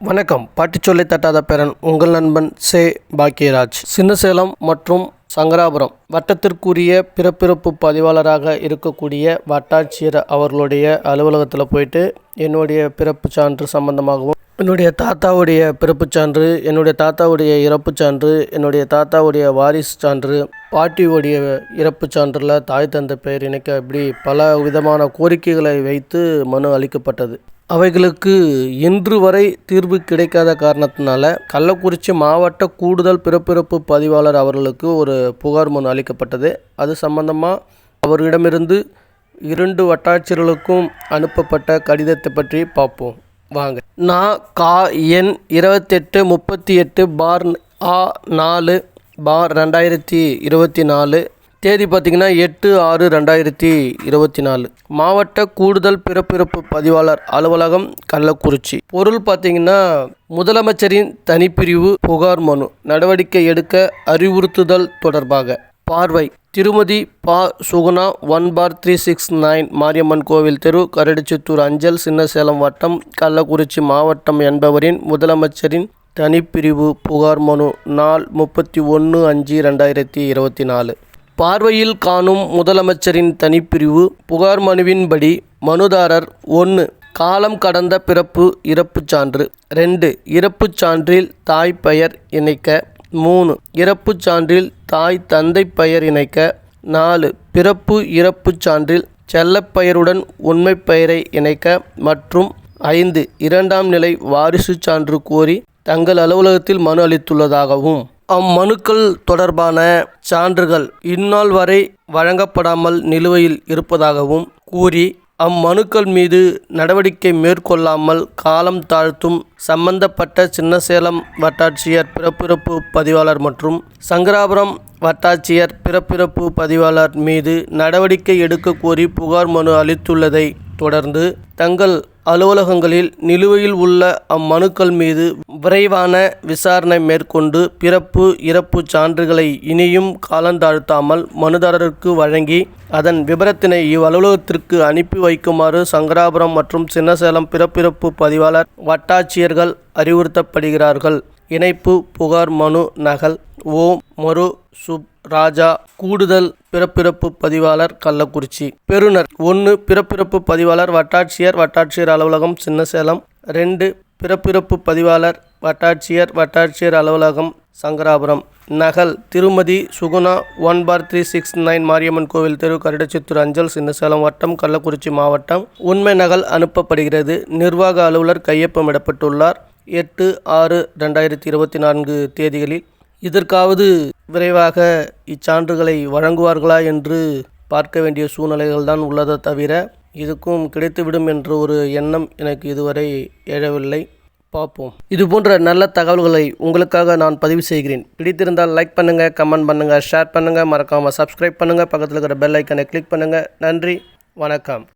வணக்கம். பாட்டிச்சொல்லை தட்டாத பேரன் உங்கள் நண்பன் சே. பாக்கியராஜ். சின்னசேலம் மற்றும் சங்கராபுரம். வட்டத்திற்குரிய பிறப்பிறப்பு பதிவாளராக இருக்கக்கூடிய வட்டாட்சியர் அவர்களுடைய அலுவலகத்தில் போயிட்டு என்னுடைய பிறப்பு சான்று சம்பந்தமாகவும் என்னுடைய தாத்தாவுடைய பிறப்புச் சான்று என்னுடைய தாத்தாவுடைய இறப்புச் சான்று என்னுடைய தாத்தாவுடைய வாரிசு சான்று பாட்டியுடைய இறப்புச் சான்றில் தாய் தந்தை பெயர் இணைக்க இப்படி பல விதமான கோரிக்கைகளை வைத்து மனு அளிக்கப்பட்டது. அவைகளுக்கு இன்று வரை தீர்வு கிடைக்காத காரணத்தினால கள்ளக்குறிச்சி மாவட்ட கூடுதல் பிறப்பிறப்பு பதிவாளர் அவர்களுக்கு ஒரு புகார் மனு அளிக்கப்பட்டது. அது சம்பந்தமாக அவரிடமிருந்து இரண்டு வட்டாட்சியர்களுக்கும் அனுப்பப்பட்ட கடிதத்தை பற்றி பார்ப்போம். வாங்க. நான் கா எண் இருபத்தெட்டு முப்பத்தி எட்டு பார் ஆ நாலு பார் ரெண்டாயிரத்தி இருபத்தி நாலு தேதி பார்த்திங்கன்னா எட்டு ஆறு ரெண்டாயிரத்தி இருபத்தி நாலு. மாவட்ட கூடுதல் பிறப்பிறப்பு பதிவாளர் அலுவலகம் கள்ளக்குறிச்சி. பொருள் பார்த்திங்கன்னா முதலமைச்சரின் தனிப்பிரிவு புகார் மனு. நடவடிக்கை எடுக்க அறிவுறுத்துதல் தொடர்பாக. பார்வை. திருமதி பா. Suguna one four three six nine Mariamman கோவில் தெரு கரடிச்சித்தூர் அஞ்சல் சின்னசேலம் வட்டம் கள்ளக்குறிச்சி மாவட்டம் என்பவரின் முதலமைச்சரின் தனிப்பிரிவு புகார் மனு நாள் முப்பத்தி ஒன்று அஞ்சு ரெண்டாயிரத்தி இருபத்தி நாலு. பார்வையில் காணும் முதலமைச்சரின் தனிப்பிரிவு புகார் மனுவின்படி மனுதாரர் ஒன்று காலம் கடந்த பிறப்பு இறப்புச் சான்று. ரெண்டு இறப்புச் சான்றில் தாய் பெயர் இணைக்க. மூணு இறப்புச் சான்றில் தாய் தந்தை பெயர் இணைக்க. நாலு பிறப்பு இறப்புச் சான்றில் செல்லப்பெயருடன் உண்மை பெயரை இணைக்க. மற்றும் ஐந்து இரண்டாம் நிலை வாரிசுச் சான்று கோரி தங்கள் அலுவலகத்தில் மனு அளித்துள்ளதாகவும். அம்மனுக்கள் தொடர்பான சான்றுகள் இந்நாள் வரை வழங்கப்படாமல் நிலுவையில் இருப்பதாகவும் கூறி அம்மனுக்கள் மீது நடவடிக்கை மேற்கொள்ளாமல் காலம் தாழ்த்தும் சம்பந்தப்பட்ட சின்னசேலம் வட்டாட்சியர் பிறப்பிறப்பு பதிவாளர் மற்றும் சங்கராபுரம் வட்டாட்சியர் பிறப்பிறப்பு பதிவாளர் மீது நடவடிக்கை எடுக்க கோரி புகார் மனு அளித்துள்ளதை தொடர்ந்து தங்கள் அலுவலகங்களில் நிலுவையில் உள்ள அம்மனுக்கள் மீது விரைவான விசாரணை மேற்கொண்டு பிறப்பு இறப்பு சான்றுகளை இனியும் காலந்தாழ்த்தாமல் மனுதாரருக்கு வழங்கி அதன் விபரத்தினை இவ்வலுவலகத்திற்கு அனுப்பி வைக்குமாறு சங்கராபுரம் மற்றும் சின்னசேலம் பிறப்பிறப்பு பதிவாளர் வட்டாட்சியர்கள் அறிவுறுத்தப்படுகிறார்கள். இணைப்பு புகார் மனு நகல் ஓம் மரு சுப் ராஜா கூடுதல் பிறப்பிறப்பு பதிவாளர் கள்ளக்குறிச்சி. பெறுநர் ஒன்று பிறப்பிறப்பு பதிவாளர் வட்டாட்சியர் வட்டாட்சியர் அலுவலகம் சின்னசேலம். ரெண்டு பிறப்பிறப்பு பதிவாளர் வட்டாட்சியர் வட்டாட்சியர் அலுவலகம் சங்கராபுரம். நகல். திருமதி Suguna one four three six nine Mariamman கோவில் தெரு கருடச்சித்தூர் அஞ்சல் சின்னசேலம் வட்டம் கள்ளக்குறிச்சி மாவட்டம். உண்மை நகல் அனுப்பப்படுகிறது. நிர்வாக அலுவலர் கையொப்பமிடப்பட்டுள்ளார். எட்டு ஆறு ரெண்டாயிரத்தி இருபத்தி நான்கு தேதிகளில் இதற்காவது விரைவாக இச்சான்றுகளை வழங்குவார்களா என்று பார்க்க வேண்டிய சூழ்நிலைகள் தான் உள்ளதை தவிர இதுக்கும் கிடைத்துவிடும் என்ற ஒரு எண்ணம் எனக்கு இதுவரை எழவில்லை. பார்ப்போம். இது போன்ற நல்ல தகவல்களை உங்களுக்காக நான் பதிவு செய்கிறேன். பிடித்திருந்தால் லைக் பண்ணுங்கள் கமெண்ட் பண்ணுங்கள் ஷேர் பண்ணுங்கள் மறக்காமல் சப்ஸ்கிரைப் பண்ணுங்கள் பக்கத்தில் இருக்கிற பெல் ஐக்கனை கிளிக் பண்ணுங்கள் நன்றி வணக்கம்.